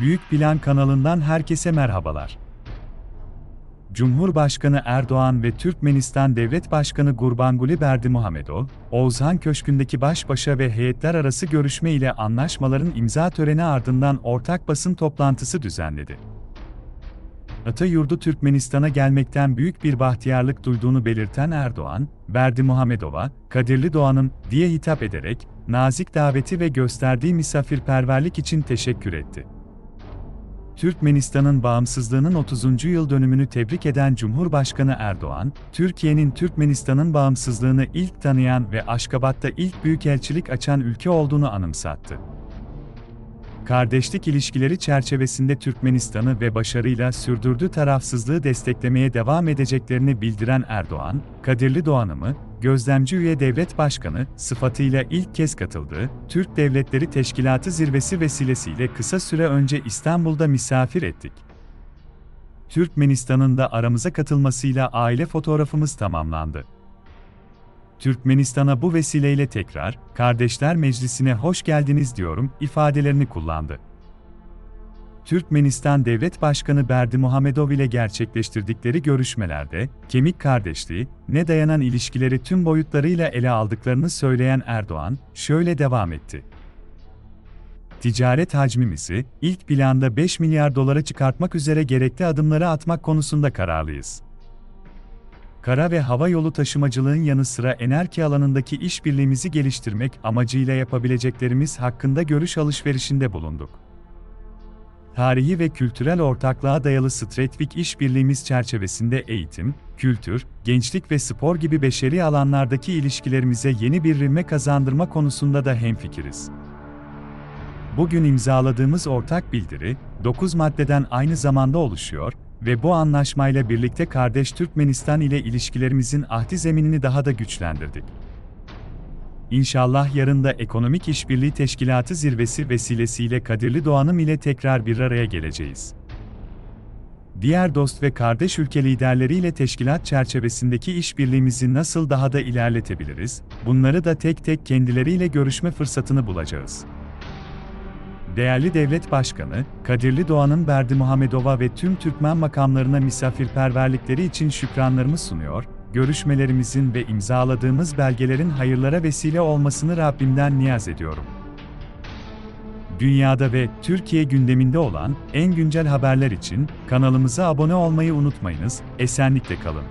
Büyük Plan kanalından herkese merhabalar. Cumhurbaşkanı Erdoğan ve Türkmenistan Devlet Başkanı Gurbanguly Berdimuhamedov, Oğuzhan Köşkü'ndeki baş başa ve heyetler arası görüşme ile anlaşmaların imza töreni ardından ortak basın toplantısı düzenledi. Atayurdu Türkmenistan'a gelmekten büyük bir bahtiyarlık duyduğunu belirten Erdoğan, Berdimuhamedov'a, Kadirli Doğan'ın diye hitap ederek, nazik daveti ve gösterdiği misafirperverlik için teşekkür etti. Türkmenistan'ın bağımsızlığının 30. yıl dönümünü tebrik eden Cumhurbaşkanı Erdoğan, Türkiye'nin Türkmenistan'ın bağımsızlığını ilk tanıyan ve Aşkabat'ta ilk büyükelçilik açan ülke olduğunu anımsattı. Kardeşlik ilişkileri çerçevesinde Türkmenistan'ı ve başarıyla sürdürdüğü tarafsızlığı desteklemeye devam edeceklerini bildiren Erdoğan, Kadirli Doğan'ımı, gözlemci üye devlet başkanı sıfatıyla ilk kez katıldığı Türk Devletleri Teşkilatı zirvesi vesilesiyle kısa süre önce İstanbul'da misafir ettik. Türkmenistan'ın da aramıza katılmasıyla aile fotoğrafımız tamamlandı. Türkmenistan'a bu vesileyle tekrar, Kardeşler Meclisi'ne hoş geldiniz diyorum ifadelerini kullandı. Türkmenistan Devlet Başkanı Berdimuhamedov ile gerçekleştirdikleri görüşmelerde, kemik kardeşliği, ne dayanan ilişkileri tüm boyutlarıyla ele aldıklarını söyleyen Erdoğan, şöyle devam etti. Ticaret hacmimizi, ilk planda 5 milyar dolara çıkartmak üzere gerekli adımları atmak konusunda kararlıyız kara ve hava yolu taşımacılığın yanı sıra enerji alanındaki işbirliğimizi geliştirmek amacıyla yapabileceklerimiz hakkında görüş alışverişinde bulunduk. Tarihi ve kültürel ortaklığa dayalı stratejik işbirliğimiz çerçevesinde eğitim, kültür, gençlik ve spor gibi beşeri alanlardaki ilişkilerimize yeni bir rivme kazandırma konusunda da hemfikiriz. Bugün imzaladığımız ortak bildiri, 9 maddeden aynı zamanda oluşuyor ve bu anlaşmayla birlikte kardeş Türkmenistan ile ilişkilerimizin ahdi zeminini daha da güçlendirdik. İnşallah yarın da Ekonomik İşbirliği Teşkilatı zirvesi vesilesiyle Kadirli Doğan'ım ile tekrar bir araya geleceğiz. Diğer dost ve kardeş ülke liderleriyle teşkilat çerçevesindeki işbirliğimizi nasıl daha da ilerletebiliriz, bunları da tek tek kendileriyle görüşme fırsatını bulacağız. Değerli Devlet Başkanı, Kadirli Doğan'ın Berdimuhamedova ve tüm Türkmen makamlarına misafirperverlikleri için şükranlarımı sunuyor, görüşmelerimizin ve imzaladığımız belgelerin hayırlara vesile olmasını Rabbimden niyaz ediyorum. Dünyada ve Türkiye gündeminde olan en güncel haberler için kanalımıza abone olmayı unutmayınız. Esenlikle kalın.